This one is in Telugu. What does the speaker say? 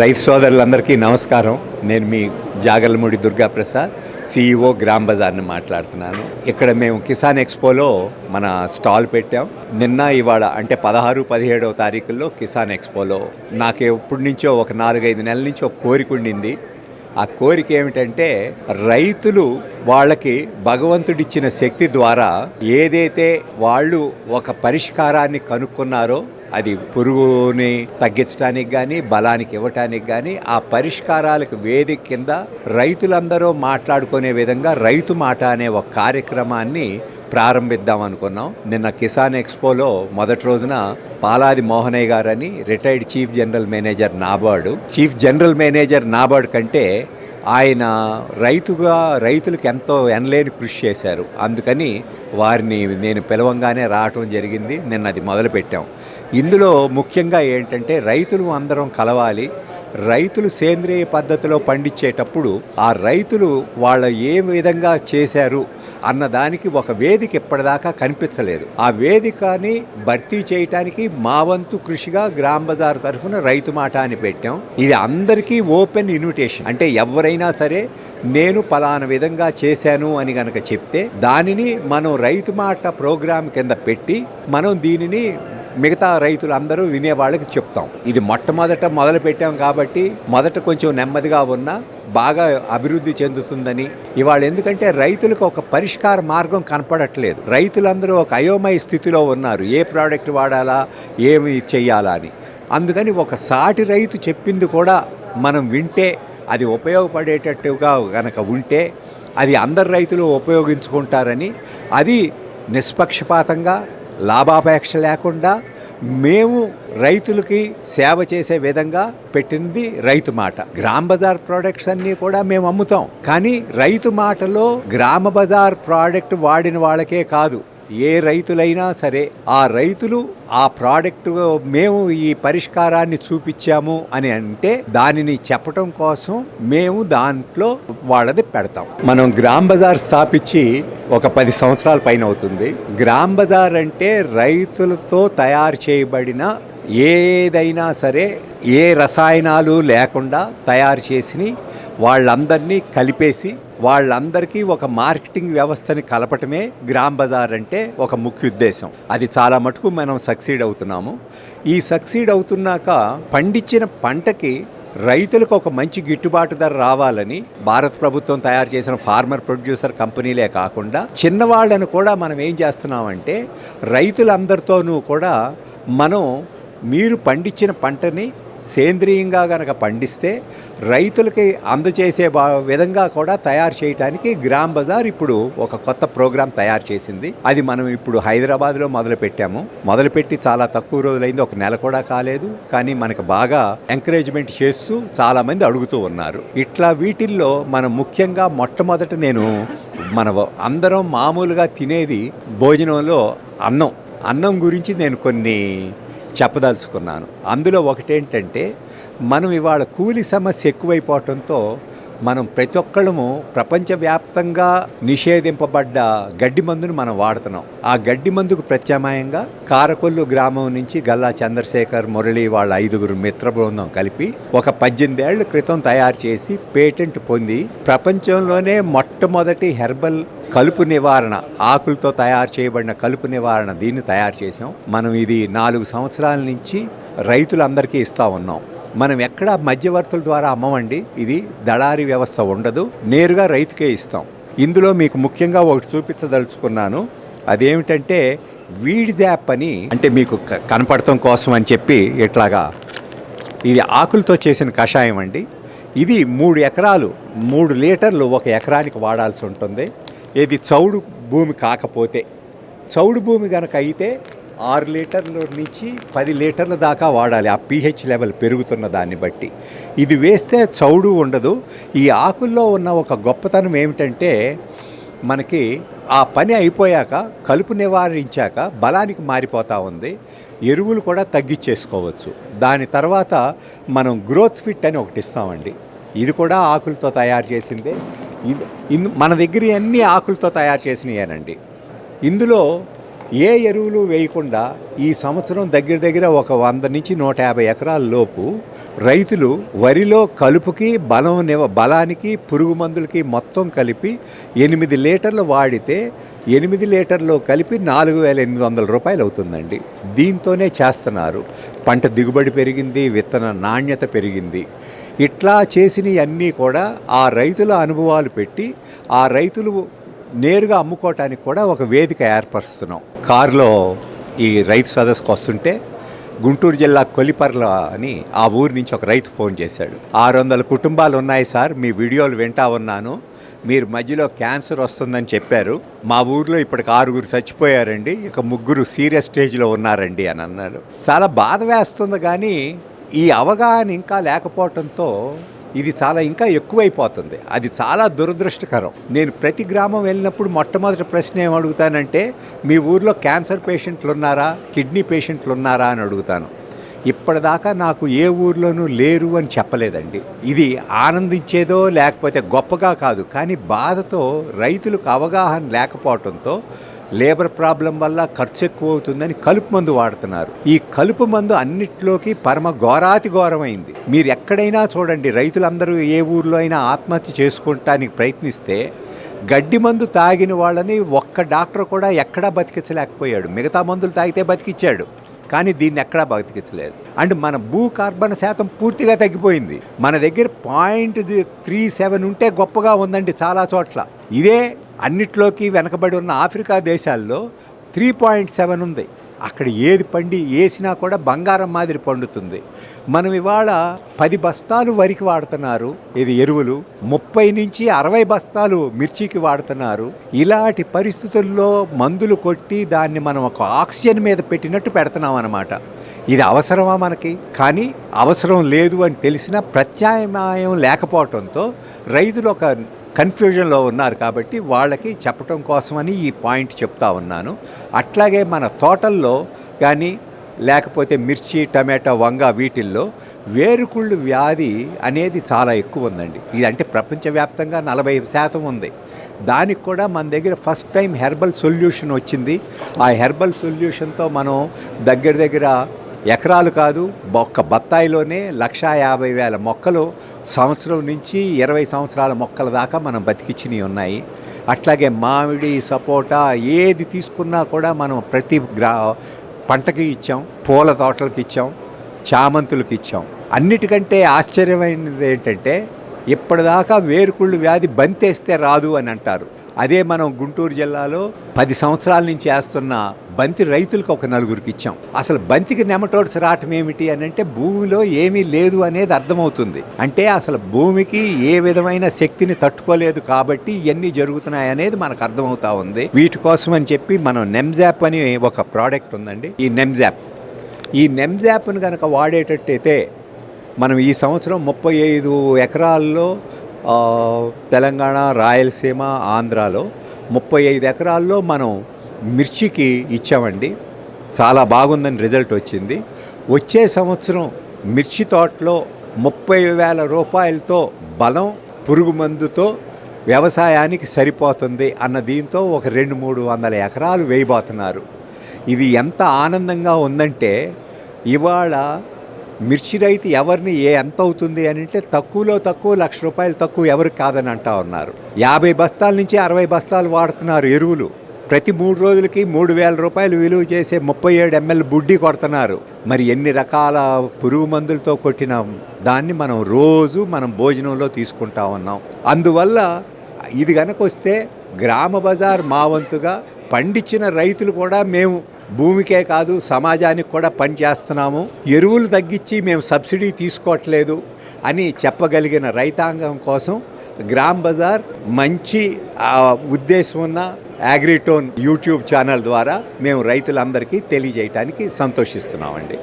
రైతు సోదరులందరికీ నమస్కారం. నేను మీ జాగలమూడి దుర్గాప్రసాద్ సిఇఓ గ్రామ్ బజార్ని మాట్లాడుతున్నాను. ఇక్కడ మేము కిసాన్ ఎక్స్పోలో మన స్టాల్ పెట్టాం. నిన్న ఇవాళ అంటే పదహారు పదిహేడవ తారీఖుల్లో కిసాన్ ఎక్స్పోలో నాకు ఎప్పటి నుంచో ఒక నాలుగైదు నెలల నుంచి ఒక కోరిక ఉండింది. ఆ కోరిక ఏమిటంటే రైతులు వాళ్ళకి భగవంతుడిచ్చిన శక్తి ద్వారా ఏదైతే వాళ్ళు ఒక పరిష్కారాన్ని కనుక్కున్నారో అది పురుగుని తగ్గించడానికి కానీ బలానికి ఇవ్వటానికి కానీ ఆ పరిష్కారాలకు వేదిక కింద రైతులందరూ మాట్లాడుకునే విధంగా రైతు మాట అనే ఒక కార్యక్రమాన్ని ప్రారంభిద్దాం అనుకున్నాం. నిన్న కిసాన్ ఎక్స్పోలో మొదటి రోజున పాలాది మోహనయ్య గారని retired chief general manager NABARD. Chief general manager NABARD కంటే ఆయన రైతుగా రైతులకు ఎంతో ఎనలేని కృషి చేశారు. అందుకని వారిని నేను పిలవంగానే రావటం జరిగింది. నిన్న అది మొదలుపెట్టాం. ఇందులో ముఖ్యంగా ఏంటంటే రైతులు అందరం కలవాలి. రైతులు సేంద్రియ పద్ధతిలో పండించేటప్పుడు ఆ రైతులు వాళ్ళ ఏ విధంగా చేశారు అన్నదానికి ఒక వేదిక ఇప్పటిదాకా కనిపించలేదు. ఆ వేదికని భర్తీ చేయటానికి మా వంతు కృషిగా గ్రామ్ బజార్ తరఫున రైతు మాట అని పెట్టాం. ఇది అందరికీ ఓపెన్ ఇన్విటేషన్. అంటే ఎవరైనా సరే నేను పలానా విధంగా చేశాను అని గనక చెప్తే దానిని మనం రైతు మాట ప్రోగ్రాం కింద పెట్టి మనం దీనిని మిగతా రైతులందరూ వినే వాళ్ళకి చెప్తాం. ఇది మొట్టమొదట మొదలు పెట్టాం కాబట్టి మొదట కొంచెం నెమ్మదిగా ఉన్నా బాగా అభివృద్ధి చెందుతుందని. ఇవాళ ఎందుకంటే రైతులకు ఒక పరిష్కార మార్గం కనపడట్లేదు. రైతులందరూ ఒక అయోమయ స్థితిలో ఉన్నారు. ఏ ప్రోడక్ట్ వాడాలా ఏమి చెయ్యాలా అని. అందుకని ఒక సాటి రైతు చెప్పింది కూడా మనం వింటే అది ఉపయోగపడేటట్టుగా కనుక ఉంటే అది అందరు రైతులు ఉపయోగించుకుంటారని అది నిష్పక్షపాతంగా లాభాపేక్ష లేకుండా మేము రైతులకి సేవ చేసే విధంగా పెట్టింది రైతు మాట. గ్రామ బజార్ ప్రోడక్ట్స్ అన్నీ కూడా మేము అమ్ముతాం. కానీ రైతు మాటలో గ్రామ బజార్ ప్రోడక్ట్ వాడిన వాళ్ళకే కాదు. ఏ రైతులైనా సరే ఆ రైతులు ఆ ప్రోడక్ట్ మేము ఈ పరిష్కారాన్ని చూపించాము అని అంటే దానిని చెప్పటం కోసం మేము దాంట్లో వాళ్ళది పెడతాం. మనం గ్రామ్ బజార్ స్థాపించి ఒక పది సంవత్సరాల పైన అవుతుంది. గ్రామ్ బజార్ అంటే రైతులతో తయారు చేయబడిన ఏదైనా సరే ఏ రసాయనాలు లేకుండా తయారు చేసి వాళ్ళందరినీ కలిపేసి వాళ్ళందరికీ ఒక మార్కెటింగ్ వ్యవస్థని కలపటమే గ్రామ్ బజార్ అంటే ఒక ముఖ్య ఉద్దేశం. అది చాలా మటుకు మనం సక్సీడ్ అవుతున్నాము. ఈ సక్సీడ్ అవుతున్నాక పండించిన పంటకి రైతులకు ఒక మంచి గిట్టుబాటు ధర రావాలని భారత ప్రభుత్వం తయారు చేసిన ఫార్మర్ ప్రొడ్యూసర్ కంపెనీలే కాకుండా చిన్నవాళ్ళను కూడా మనం ఏం చేస్తున్నామంటే రైతులందరితోనూ కూడా మనం మీరు పండించిన పంటని సేంద్రీయంగా కనుక పండిస్తే రైతులకి అందజేసే విధంగా కూడా తయారు చేయడానికి గ్రామ్ బజార్ ఇప్పుడు ఒక కొత్త ప్రోగ్రాం తయారు చేసింది. అది మనం ఇప్పుడు హైదరాబాద్లో మొదలు పెట్టాము మొదలుపెట్టి చాలా తక్కువ రోజులైంది. ఒక నెల కూడా కాలేదు. కానీ మనకు బాగా ఎంకరేజ్మెంట్ చేస్తూ చాలామంది అడుగుతూ ఉన్నారు. ఇట్లా వీటిల్లో మనం ముఖ్యంగా మొట్టమొదట నేను మన అందరం మామూలుగా తినేది భోజనంలో అన్నం. అన్నం గురించి నేను కొన్ని చెప్పదలుచుకున్నాను. అందులో ఒకటేంటంటే మనం ఇవాళ కూలి సమస్య ఎక్కువైపోవటంతో మనం ప్రతి ఒక్కళ్ళము ప్రపంచవ్యాప్తంగా నిషేధింపబడ్డ గడ్డి మందును మనం వాడుతున్నాం. ఆ గడ్డి మందుకు ప్రత్యామ్నాయంగా కారకొల్లు గ్రామం నుంచి గల్లా చంద్రశేఖర్ మురళి వాళ్ళ ఐదుగురు మిత్ర బృందం కలిపి ఒక పద్దెనిమిదేళ్ళ క్రితం తయారు చేసి పేటెంట్ పొంది ప్రపంచంలోనే మొట్టమొదటి హెర్బల్ కలుపు నివారణ ఆకులతో తయారు చేయబడిన కలుపు నివారణ దీన్ని తయారు చేసాం మనం ఇది నాలుగు సంవత్సరాల నుంచి రైతులందరికీ ఇస్తా ఉన్నాం. మనం ఎక్కడ మధ్యవర్తుల ద్వారా అమ్మమండి ఇది దళారీ వ్యవస్థ ఉండదు నేరుగా రైతుకే ఇస్తాం. ఇందులో మీకు ముఖ్యంగా ఒకటి చూపించదలుచుకున్నాను. అదేమిటంటే వీడ్స్ యాప్ అని అంటే మీకు క- కనపడటం కోసం అని చెప్పి ఇట్లాగా ఇది ఆకులతో చేసిన కషాయం అండి. ఇది మూడు ఎకరాలు మూడు లీటర్లు ఒక ఎకరానికి వాడాల్సి ఉంటుంది. ఇది చౌడు భూమి కాకపోతే చౌడు భూమి కనుక అయితే ఆరు లీటర్ల నుంచి పది లీటర్ల దాకా వాడాలి. ఆ పీహెచ్ లెవెల్ పెరుగుతున్న దాన్ని బట్టి. ఇది వేస్తే చౌడు ఉండదు. ఈ ఆకుల్లో ఉన్న ఒక గొప్పతనం ఏమిటంటే మనకి ఆ పని అయిపోయాక కలుపు నివారించాక బలానికి మారిపోతూ ఉంది. ఎరువులు కూడా తగ్గించేసుకోవచ్చు. దాని తర్వాత మనం గ్రోత్ ఫిట్ అని ఒకటి ఇస్తామండి. ఇది కూడా ఆకులతో తయారు చేసిందే. మన దగ్గర అన్ని ఆకులతో తయారు చేసినవేనండి ఇందులో ఏ ఎరువులు వేయకుండా ఈ సంవత్సరం దగ్గర దగ్గర ఒక వంద నుంచి నూట యాభై ఎకరాల లోపు రైతులు వరిలో కలుపుకి బలం నివ- బలానికి పురుగు మందులకి మొత్తం కలిపి ఎనిమిది లీటర్లు వాడితే ఎనిమిది లీటర్లు కలిపి నాలుగు వేల ఎనిమిది వందల రూపాయలు అవుతుందండి. దీంతోనే చేస్తున్నారు. పంట దిగుబడి పెరిగింది విత్తన నాణ్యత పెరిగింది. ఇట్లా చేసినవన్నీ కూడా ఆ రైతుల అనుభవాలు పెట్టి ఆ రైతులు నేరుగా అమ్ముకోవటానికి కూడా ఒక వేదిక ఏర్పరుస్తున్నాం. కారులో ఈ రైతు సదస్సుకు వస్తుంటే గుంటూరు జిల్లా కొలిపర్ల అని ఆ ఊరి నుంచి ఒక రైతు ఫోన్ చేశాడు. ఆరు వందల కుటుంబాలు ఉన్నాయి సార్ మీ వీడియోలు వింటా ఉన్నాను. మీరు మధ్యలో క్యాన్సర్ వస్తుందని చెప్పారు. మా ఊర్లో ఇప్పటికి ఆరుగురు చచ్చిపోయారండి. ఇక ముగ్గురు సీరియస్ స్టేజ్లో ఉన్నారండి అని అన్నాడు. చాలా బాధ వేస్తుంది కానీ ఈ అవగాహన ఇంకా లేకపోవటంతో ఇది చాలా ఇంకా ఎక్కువైపోతుంది. అది చాలా దురదృష్టకరం. నేను ప్రతి గ్రామం వెళ్ళినప్పుడు మొట్టమొదటి ప్రశ్న ఏం అడుగుతానంటే మీ ఊర్లో క్యాన్సర్ పేషెంట్లు ఉన్నారా కిడ్నీ పేషెంట్లు ఉన్నారా అని అడుగుతాను. ఇప్పటిదాకా నాకు ఏ ఊర్లోనూ లేరు అని చెప్పలేదండి. ఇది ఆనందించేదో లేకపోతే గొప్పగా కాదు. కానీ బాధతో రైతులకు అవగాహన లేకపోవడంతో లేబర్ ప్రాబ్లం వల్ల ఖర్చు ఎక్కువ అవుతుందని కలుపు మందు వాడుతున్నారు. ఈ కలుపు మందు అన్నిట్లోకి పరమ ఘోరాతి ఘోరమైంది. మీరు ఎక్కడైనా చూడండి రైతులందరూ ఏ ఊర్లో అయినా ఆత్మహత్య చేసుకుంటానికి ప్రయత్నిస్తే గడ్డి మందు తాగిన వాళ్ళని ఒక్క డాక్టర్ కూడా ఎక్కడా బతికించలేకపోయాడు. మిగతా మందులు తాగితే బతికిచ్చాడు. కానీ దీన్ని ఎక్కడా బతికించలేదు. అండ్ మన భూ కార్బన్ శాతం పూర్తిగా తగ్గిపోయింది. మన దగ్గర పాయింట్ త్రీ సెవెన్ ఉంటే గొప్పగా ఉందండి చాలా చోట్ల. ఇదే అన్నిట్లోకి వెనకబడి ఉన్న ఆఫ్రికా దేశాల్లో త్రీ పాయింట్ సెవెన్ ఉంది. అక్కడ ఏది పండి వేసినా కూడా బంగారం మాదిరి పండుతుంది. మనం ఇవాళ పది బస్తాలు వరికి వాడుతున్నారు. ఇది ఎరువులు. ముప్పై నుంచి అరవై బస్తాలు మిర్చికి వాడుతున్నారు. ఇలాంటి పరిస్థితుల్లో మందులు కొట్టి దాన్ని మనం ఒక ఆక్సిజన్ మీద పెట్టినట్టు పెడుతున్నాం అన్నమాట. ఇది అవసరమా మనకి? కానీ అవసరం లేదు అని తెలిసిన ప్రత్యామ్నాయం లేకపోవడంతో రైతులు ఒక కన్ఫ్యూజన్లో ఉన్నారు కాబట్టి వాళ్ళకి చెప్పటం కోసమని ఈ పాయింట్ చెప్తా ఉన్నాను. అట్లాగే మన తోటల్లో కానీ లేకపోతే మిర్చి టమాటా వంగ వీటిల్లో వేరుకుళ్ళు వ్యాధి అనేది చాలా ఎక్కువ ఉందండి. ఇది అంటే ప్రపంచవ్యాప్తంగా నలభై శాతం ఉంది. దానికి కూడా మన దగ్గర ఫస్ట్ టైం హెర్బల్ సొల్యూషన్ వచ్చింది. ఆ హెర్బల్ సొల్యూషన్తో మనం దగ్గర దగ్గర ఎకరాలు కాదు ఒక్క బత్తాయిలోనే లక్షా యాభై వేల మొక్కలు సంవత్సరం నుంచి ఇరవై సంవత్సరాల మొక్కల దాకా మనం బతికిచ్చినవి ఉన్నాయి. అట్లాగే మామిడి సపోటా ఏది తీసుకున్నా కూడా మనం ప్రతి గ్రా పంటకి ఇచ్చాం పూల తోటలకు ఇచ్చాం చామంతులకు ఇచ్చాం. అన్నిటికంటే ఆశ్చర్యమైనది ఏంటంటే ఇప్పటిదాకా వేరుకుళ్ళు వ్యాధి బంతేస్తే రాదు అని అంటారు. అదే మనం గుంటూరు జిల్లాలో పది సంవత్సరాల నుంచి వేస్తున్న బంతి రైతులకు ఒక నలుగురికి ఇచ్చాం. అసలు బంతికి నెమటోడ్స్ రావటం ఏమిటి అని అంటే భూమిలో ఏమీ లేదు అనేది అర్థమవుతుంది. అంటే అసలు భూమికి ఏ విధమైన శక్తిని తట్టుకోలేదు కాబట్టి ఇవన్నీ జరుగుతున్నాయి అనేది మనకు అర్థమవుతా ఉంది. వీటి కోసం అని చెప్పి మనం నెమ్జాప్ అని ఒక ప్రోడక్ట్ ఉందండి. ఈ నెమ్జాప్. ఈ నెమ్జాప్ను కనుక వాడేటట్టయితే మనం ఈ సంవత్సరం ముప్పై ఐదు ఎకరాల్లో తెలంగాణ రాయలసీమ ఆంధ్రాలో ముప్పై ఐదు ఎకరాల్లో మనం మిర్చికి ఇచ్చామండి. చాలా బాగుందని రిజల్ట్ వచ్చింది. వచ్చే సంవత్సరం మిర్చి తోటలో ముప్పై వేల రూపాయలతో బలం పురుగు మందుతో వ్యవసాయానికి సరిపోతుంది అన్న దీంతో ఒక రెండు మూడు వందల ఎకరాలు వేయబోతున్నారు. ఇది ఎంత ఆనందంగా ఉందంటే ఇవాళ మిర్చి రైతు ఎవరిని ఏ ఎంత అవుతుంది అని అంటే తక్కువలో తక్కువ లక్ష రూపాయలు తక్కువ ఎవరికి కాదని అంటా ఉన్నారు. యాభై బస్తాల నుంచి అరవై బస్తాలు వాడుతున్నారు ఎరువులు. ప్రతి మూడు రోజులకి మూడు వేల రూపాయలు విలువ చేసే ముప్పై ఏడు ఎంఎల్ బుడ్డి కొడుతున్నారు. మరి ఎన్ని రకాల పురుగు మందులతో కొట్టిన దాన్ని మనం రోజు మనం భోజనంలో తీసుకుంటా ఉన్నాం. అందువల్ల ఇది కనుక వస్తే గ్రామ బజార్ మా వంతుగా పండించిన రైతులు కూడా మేము భూమికే కాదు సమాజానికి కూడా పనిచేస్తున్నాము ఎరువులు తగ్గించి మేము సబ్సిడీ తీసుకోవట్లేదు అని చెప్పగలిగిన రైతాంగం కోసం గ్రామ్ బజార్ మంచి ఉద్దేశం ఉన్న అగ్రిటోన్ యూట్యూబ్ ఛానల్ ద్వారా మేము రైతులందరికీ తెలియజేయటానికి సంతోషిస్తున్నామండి.